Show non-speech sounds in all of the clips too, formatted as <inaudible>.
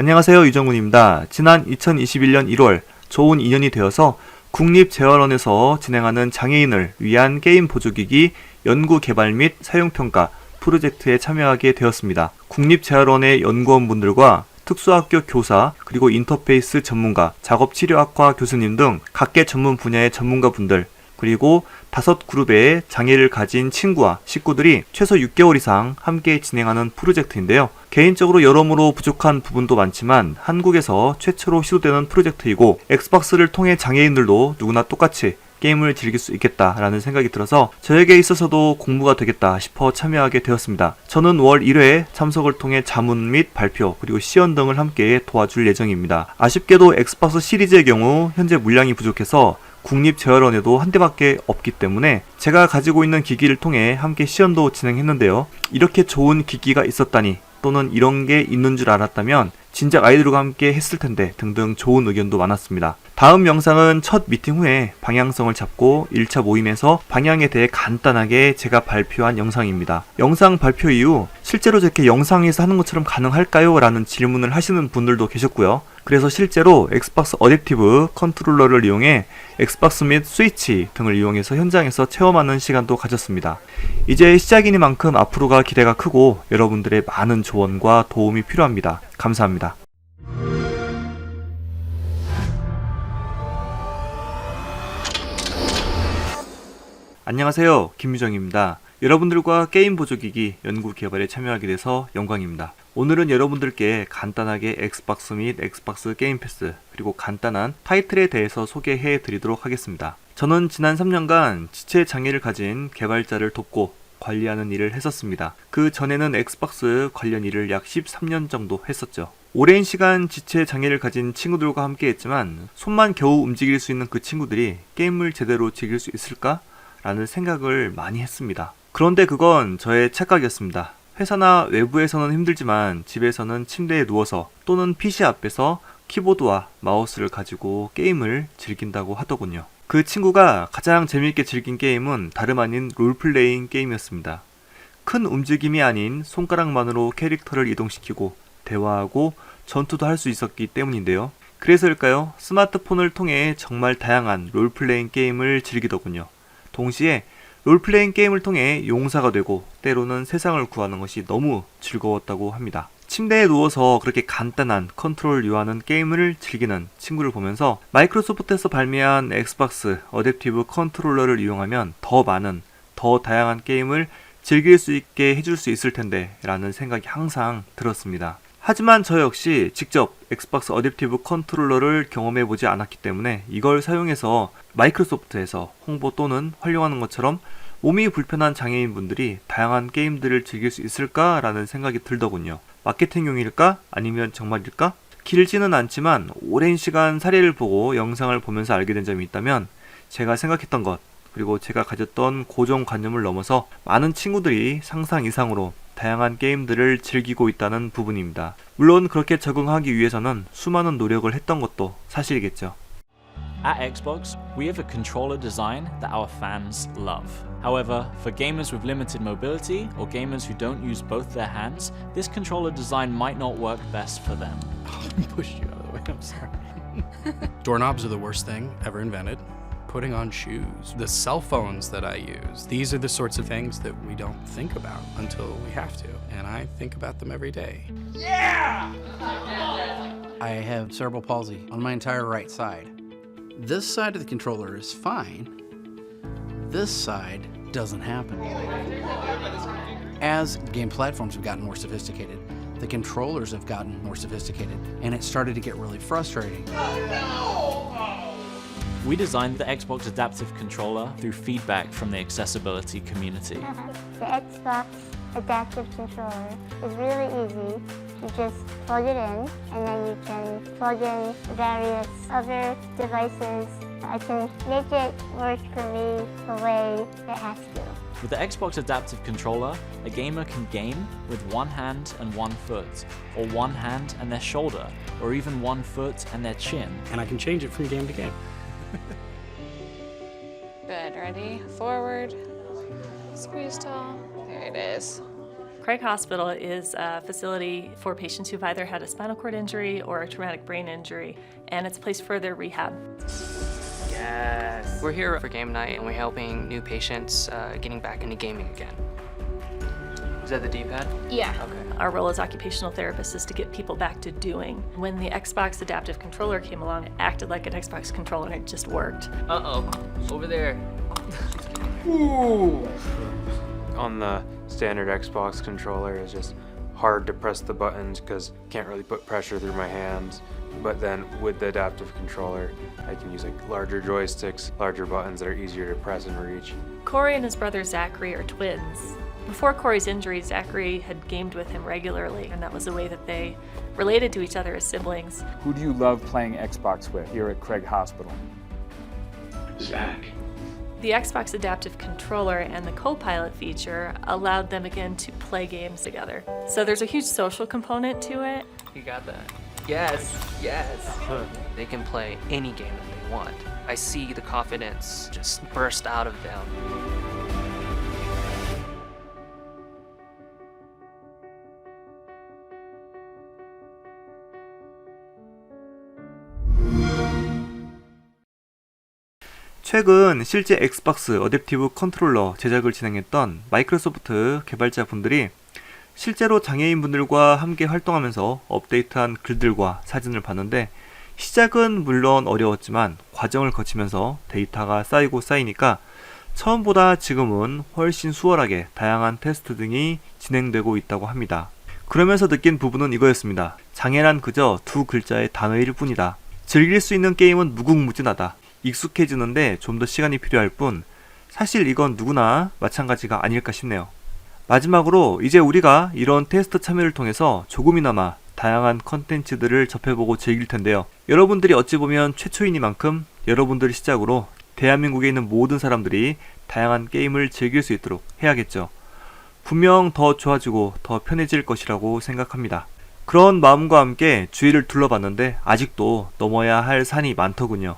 안녕하세요 유정훈입니다. 지난 2021년 1월 좋은 인연이 되어서 국립재활원에서 진행하는 장애인을 위한 게임 보조기기 연구 개발 및 사용평가 프로젝트에 참여하게 되었습니다. 국립재활원의 연구원분들과 특수학교 교사, 그리고 인터페이스 전문가, 작업치료학과 교수님 등 각계 전문 분야의 전문가분들, 그리고 다섯 그룹의 장애를 가진 친구와 식구들이 최소 6개월 이상 함께 진행하는 프로젝트인데요. 개인적으로 여러모로 부족한 부분도 많지만 한국에서 최초로 시도되는 프로젝트이고 엑스박스를 통해 장애인들도 누구나 똑같이 게임을 즐길 수 있겠다라는 생각이 들어서 저에게 있어서도 공부가 되겠다 싶어 참여하게 되었습니다. 저는 월 1회 참석을 통해 자문 및 발표 그리고 시연 등을 함께 도와줄 예정입니다. 아쉽게도 엑스박스 시리즈의 경우 현재 물량이 부족해서 국립재활원에도 한 대밖에 없기 때문에 제가 가지고 있는 기기를 통해 함께 시연도 진행했는데요. 이렇게 좋은 기기가 있었다니 또는 이런 게 있는 줄 알았다면 진작 아이들과 함께 했을 텐데 등등 좋은 의견도 많았습니다. 다음 영상은 첫 미팅 후에 방향성을 잡고 1차 모임에서 방향에 대해 간단하게 제가 발표한 영상입니다. 영상 발표 이후 실제로 저렇게 영상에서 하는 것처럼 가능할까요? 라는 질문을 하시는 분들도 계셨고요. 그래서 실제로 엑스박스 어댑티브 컨트롤러를 이용해 엑스박스 및 스위치 등을 이용해서 현장에서 체험하는 시간도 가졌습니다. 이제 시작이니만큼 앞으로가 기대가 크고 여러분들의 많은 조언과 도움이 필요합니다. 감사합니다. 안녕하세요. 김유정입니다. 여러분들과 게임 보조기기 연구 개발에 참여하게 돼서 영광입니다. 오늘은 여러분들께 간단하게 엑스박스 및 엑스박스 게임 패스 그리고 간단한 타이틀에 대해서 소개해 드리도록 하겠습니다. 저는 지난 3년간 지체 장애를 가진 개발자를 돕고 관리하는 일을 했었습니다. 그 전에는 엑스박스 관련 일을 약 13년 정도 했었죠. 오랜 시간 지체 장애를 가진 친구들과 함께 했지만 손만 겨우 움직일 수 있는 그 친구들이 게임을 제대로 즐길 수 있을까? 라는 생각을 많이 했습니다. 그런데 그건 저의 착각이었습니다. 회사나 외부에서는 힘들지만 집에서는 침대에 누워서 또는 PC 앞에서 키보드와 마우스를 가지고 게임을 즐긴다고 하더군요. 그 친구가 가장 재미있게 즐긴 게임은 다름 아닌 롤플레잉 게임이었습니다. 큰 움직임이 아닌 손가락만으로 캐릭터를 이동시키고 대화하고 전투도 할 수 있었기 때문인데요. 그래서일까요? 스마트폰을 통해 정말 다양한 롤플레잉 게임을 즐기더군요. 동시에 롤플레잉 게임을 통해 용사가 되고 때로는 세상을 구하는 것이 너무 즐거웠다고 합니다. 침대에 누워서 그렇게 간단한 컨트롤 요하는 게임을 즐기는 친구를 보면서 마이크로소프트에서 발매한 엑스박스 어댑티브 컨트롤러를 이용하면 더 많은 더 다양한 게임을 즐길 수 있게 해줄 수 있을 텐데 라는 생각이 항상 들었습니다. 하지만 저 역시 직접 엑스박스 어댑티브 컨트롤러를 경험해 보지 않았기 때문에 이걸 사용해서 마이크로소프트에서 홍보 또는 활용하는 것처럼 몸이 불편한 장애인분들이 다양한 게임들을 즐길 수 있을까라는 생각이 들더군요. 마케팅용일까? 아니면 정말일까? 길지는 않지만 오랜 시간 사례를 보고 영상을 보면서 알게 된 점이 있다면 제가 생각했던 것 그리고 제가 가졌던 고정관념을 넘어서 많은 친구들이 상상 이상으로 다양한 게임들을 즐기고 있다는 부분입니다. 물론 그렇게 적응하기 위해서는 수많은 노력을 했던 것도 사실이겠죠. At Xbox, we have a controller design that our fans love. However, for gamers with limited mobility or gamers who don't use both their hands, this controller design might not work best for them. pushed you out of the way. I'm sorry. Doorknobs are the worst thing ever invented. Putting on shoes, the cell phones that I use, these are the sorts of things that we don't think about until we have to. And I think about them every day. Yeah! I have cerebral palsy on my entire right side. This side of the controller is fine. This side doesn't happen. As game platforms have gotten more sophisticated, the controllers have gotten more sophisticated, and it started to get really frustrating. Oh, We designed the Xbox Adaptive Controller through feedback from the accessibility community. The Xbox adaptive controller is really easy. You just plug it in and then you can plug in various other devices. I can make it work for me the way it has to. With the Xbox Adaptive Controller, a gamer can game with one hand and one foot, or one hand and their shoulder, or even one foot and their chin. And I can change it from game to game. <laughs> Good, ready? Forward. Squeeze tall. There it is. Craig Hospital is a facility for patients who've either had a spinal cord injury or a traumatic brain injury, and it's a place for their rehab. Yes. We're here for game night and we're helping new patients uh, getting back into gaming again. Is that the D-pad? Yeah. Okay. Our role as occupational therapists is to get people back to doing. When the Xbox Adaptive Controller came along, it acted like an Xbox controller and it just worked. Uh-oh. Over there. Ooh. on the standard Xbox controller it's just hard to press the buttons because can't really put pressure through my hands. But then with the adaptive controller, I can use like larger joysticks, larger buttons that are easier to press and reach. Corey and his brother Zachary are twins. Before Corey's injury, Zachary had gamed with him regularly, and that was the way that they related to each other as siblings. Who do you love playing Xbox with here at Craig Hospital? Zach. The Xbox Adaptive Controller and the Copilot feature allowed them again to play games together. So there's a huge social component to it. You got that? Yes. Yes. they can play any game that they want. I see the confidence just burst out of them. 최근 실제 엑스박스 어댑티브 컨트롤러 제작을 진행했던 마이크로소프트 개발자분들이 실제로 장애인분들과 함께 활동하면서 업데이트한 글들과 사진을 봤는데 시작은 물론 어려웠지만 과정을 거치면서 데이터가 쌓이고 쌓이니까 처음보다 지금은 훨씬 수월하게 다양한 테스트 등이 진행되고 있다고 합니다. 그러면서 느낀 부분은 이거였습니다. 장애란 그저 두 글자의 단어일 뿐이다. 즐길 수 있는 게임은 무궁무진하다. 익숙해지는데 좀 더 시간이 필요할 뿐 사실 이건 누구나 마찬가지가 아닐까 싶네요. 마지막으로 이제 우리가 이런 테스트 참여를 통해서 조금이나마 다양한 컨텐츠들을 접해보고 즐길 텐데요. 여러분들이 어찌 보면 최초이니만큼 여러분들을 시작으로 대한민국에 있는 모든 사람들이 다양한 게임을 즐길 수 있도록 해야겠죠. 분명 더 좋아지고 더 편해질 것이라고 생각합니다. 그런 마음과 함께 주위를 둘러봤는데 아직도 넘어야 할 산이 많더군요.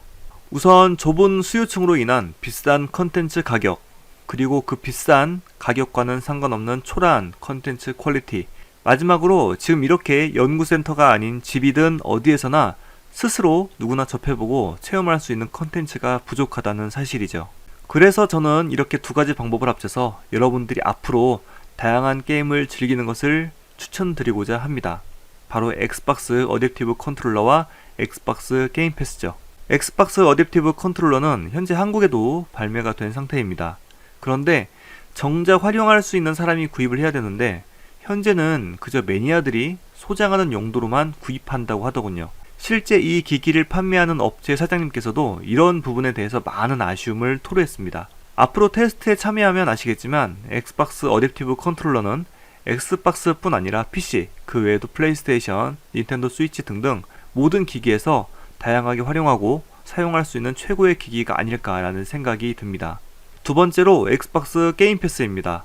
우선 좁은 수요층으로 인한 비싼 컨텐츠 가격, 그리고 그 비싼 가격과는 상관없는 초라한 컨텐츠 퀄리티. 마지막으로 지금 이렇게 연구센터가 아닌 집이든 어디에서나 스스로 누구나 접해보고 체험할 수 있는 컨텐츠가 부족하다는 사실이죠. 그래서 저는 이렇게 두 가지 방법을 합쳐서 여러분들이 앞으로 다양한 게임을 즐기는 것을 추천드리고자 합니다. 바로 엑스박스 어댑티브 컨트롤러와 엑스박스 게임 패스죠. 엑스박스 어댑티브 컨트롤러는 현재 한국에도 발매가 된 상태입니다. 그런데 정작 활용할 수 있는 사람이 구입을 해야 되는데 현재는 그저 매니아들이 소장하는 용도로만 구입한다고 하더군요. 실제 이 기기를 판매하는 업체 사장님께서도 이런 부분에 대해서 많은 아쉬움을 토로했습니다. 앞으로 테스트에 참여하면 아시겠지만 엑스박스 어댑티브 컨트롤러는 엑스박스뿐 아니라 PC, 그 외에도 플레이스테이션, 닌텐도 스위치 등등 모든 기기에서 다양하게 활용하고 사용할 수 있는 최고의 기기가 아닐까라는 생각이 듭니다. 두 번째로 엑스박스 게임 패스입니다.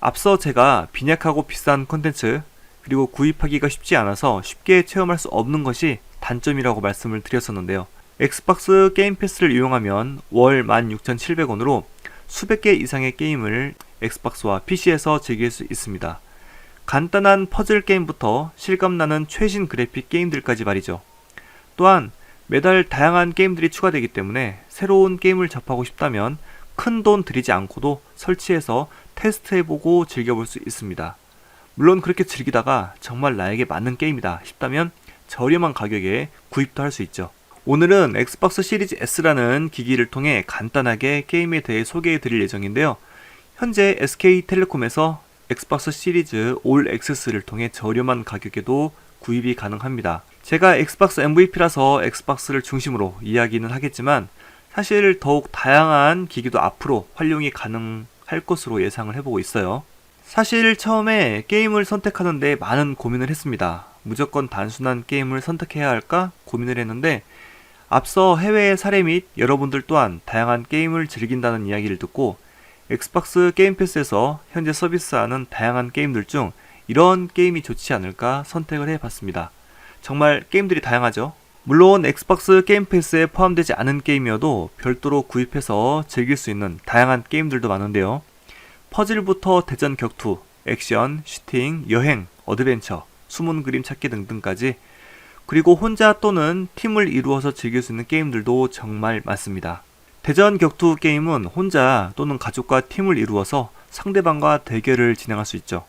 앞서 제가 빈약하고 비싼 컨텐츠 그리고 구입하기가 쉽지 않아서 쉽게 체험할 수 없는 것이 단점이라고 말씀을 드렸었는데요. 엑스박스 게임 패스를 이용하면 월 16,700원으로 수백 개 이상의 게임을 엑스박스와 PC에서 즐길 수 있습니다. 간단한 퍼즐 게임부터 실감나는 최신 그래픽 게임들까지 말이죠. 또한 매달 다양한 게임들이 추가되기 때문에 새로운 게임을 접하고 싶다면 큰 돈 들이지 않고도 설치해서 테스트해보고 즐겨볼 수 있습니다. 물론 그렇게 즐기다가 정말 나에게 맞는 게임이다 싶다면 저렴한 가격에 구입도 할 수 있죠. 오늘은 엑스박스 시리즈 S라는 기기를 통해 간단하게 게임에 대해 소개해 드릴 예정인데요. 현재 SK텔레콤에서 엑스박스 시리즈 올 액세스를 통해 저렴한 가격에도 구입이 가능합니다. 제가 엑스박스 MVP라서 엑스박스를 중심으로 이야기는 하겠지만 사실 더욱 다양한 기기도 앞으로 활용이 가능할 것으로 예상을 해보고 있어요. 사실 처음에 게임을 선택하는데 많은 고민을 했습니다. 무조건 단순한 게임을 선택해야 할까 고민을 했는데 앞서 해외의 사례 및 여러분들 또한 다양한 게임을 즐긴다는 이야기를 듣고 엑스박스 게임 패스에서 현재 서비스하는 다양한 게임들 중 이런 게임이 좋지 않을까 선택을 해봤습니다. 정말 게임들이 다양하죠. 물론 엑스박스 게임 패스에 포함되지 않은 게임이어도 별도로 구입해서 즐길 수 있는 다양한 게임들도 많은데요. 퍼즐부터 대전 격투, 액션, 슈팅, 여행, 어드벤처, 숨은 그림 찾기 등등까지 그리고 혼자 또는 팀을 이루어서 즐길 수 있는 게임들도 정말 많습니다. 대전 격투 게임은 혼자 또는 가족과 팀을 이루어서 상대방과 대결을 진행할 수 있죠.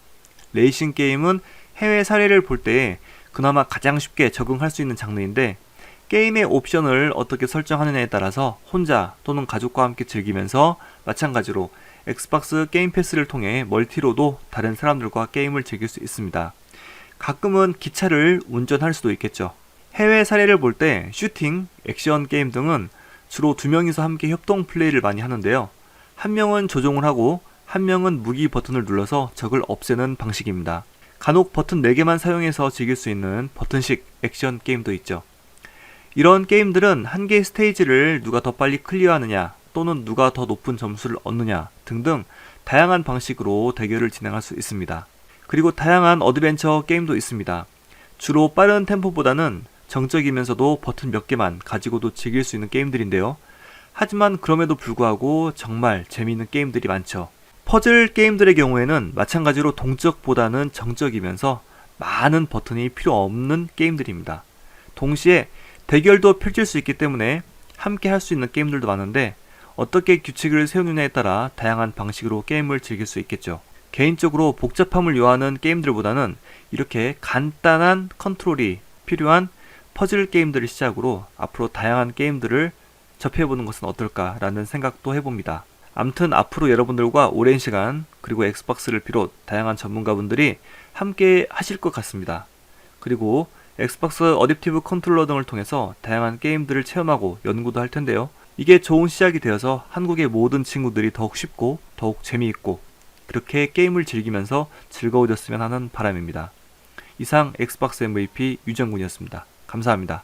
레이싱 게임은 해외 사례를 볼 때 그나마 가장 쉽게 적응할 수 있는 장르인데 게임의 옵션을 어떻게 설정하느냐에 따라서 혼자 또는 가족과 함께 즐기면서 마찬가지로 엑스박스 게임 패스를 통해 멀티로도 다른 사람들과 게임을 즐길 수 있습니다. 가끔은 기차를 운전할 수도 있겠죠. 해외 사례를 볼 때 슈팅, 액션 게임 등은 주로 두 명이서 함께 협동 플레이를 많이 하는데요. 한 명은 조종을 하고 한 명은 무기 버튼을 눌러서 적을 없애는 방식입니다. 간혹 버튼 4개만 사용해서 즐길 수 있는 버튼식 액션 게임도 있죠. 이런 게임들은 한 개의 스테이지를 누가 더 빨리 클리어하느냐 또는 누가 더 높은 점수를 얻느냐 등등 다양한 방식으로 대결을 진행할 수 있습니다. 그리고 다양한 어드벤처 게임도 있습니다. 주로 빠른 템포보다는 정적이면서도 버튼 몇 개만 가지고도 즐길 수 있는 게임들인데요. 하지만 그럼에도 불구하고 정말 재미있는 게임들이 많죠. 퍼즐 게임들의 경우에는 마찬가지로 동적보다는 정적이면서 많은 버튼이 필요 없는 게임들입니다. 동시에 대결도 펼칠 수 있기 때문에 함께 할 수 있는 게임들도 많은데 어떻게 규칙을 세우느냐에 따라 다양한 방식으로 게임을 즐길 수 있겠죠. 개인적으로 복잡함을 요하는 게임들보다는 이렇게 간단한 컨트롤이 필요한 퍼즐 게임들을 시작으로 앞으로 다양한 게임들을 접해보는 것은 어떨까라는 생각도 해봅니다. 암튼 앞으로 여러분들과 오랜 시간 그리고 엑스박스를 비롯 다양한 전문가분들이 함께 하실 것 같습니다. 그리고 엑스박스 어댑티브 컨트롤러 등을 통해서 다양한 게임들을 체험하고 연구도 할 텐데요. 이게 좋은 시작이 되어서 한국의 모든 친구들이 더욱 쉽고 더욱 재미있고 그렇게 게임을 즐기면서 즐거워졌으면 하는 바람입니다. 이상 엑스박스 MVP 유정군이었습니다. 감사합니다.